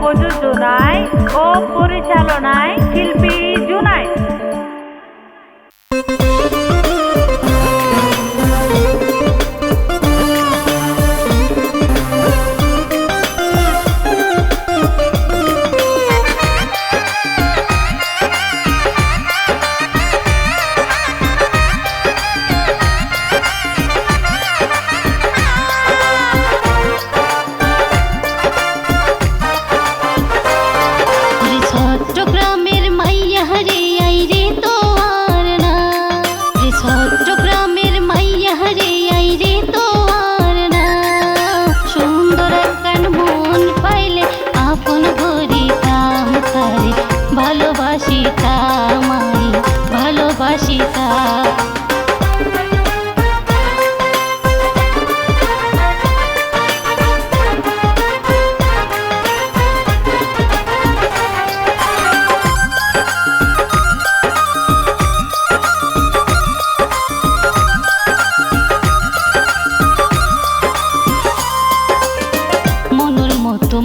প্রযোজনায় ও পরিচালনায় শিল্পী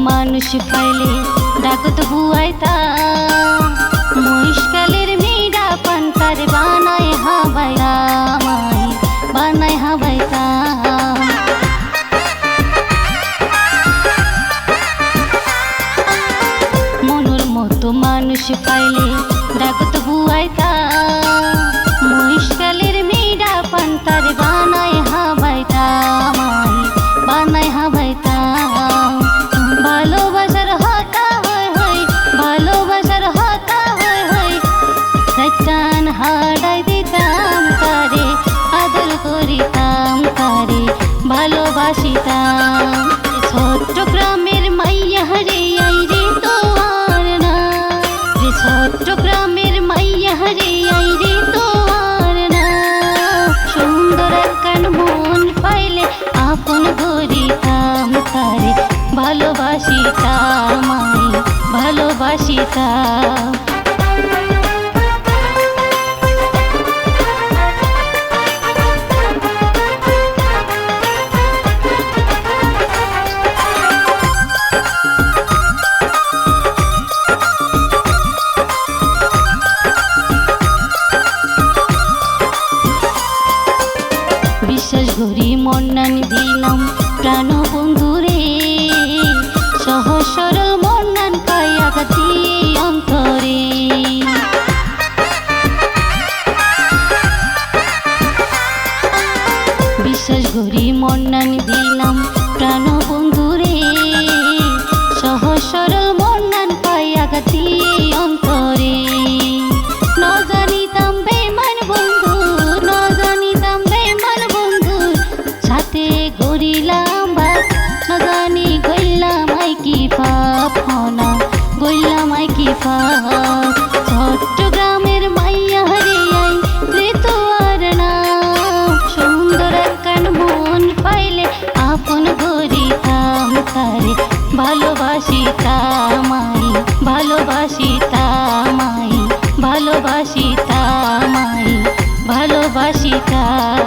মানুষ পাইলে ডাকত বুয়াইতা মহিষকালের মেয়েরা পান্তার বানায় হাবাইতা মাই বানায় হাবাইতা মনুর মতো মানুষ পাইলে ভালোবাসিতাম। চট্টগ্রামের মাইয়া রে আই রে তো না। রে চট্টগ্রামের মাইয়া রে আই রে তো না। সুন্দর মন পাইলে আপন করিতাম তারে ভালোবাসিতাম আমি ভালোবাসিতাম। বিশ্বাস ধরি মন্নান দিলাম প্রাণ বন্ধুরে সহজ সরল মন্নান পাইয়া গাতি অন্তরে। বিশ্বাস ধরি মন্নান দিলাম ভালোবাসিতাম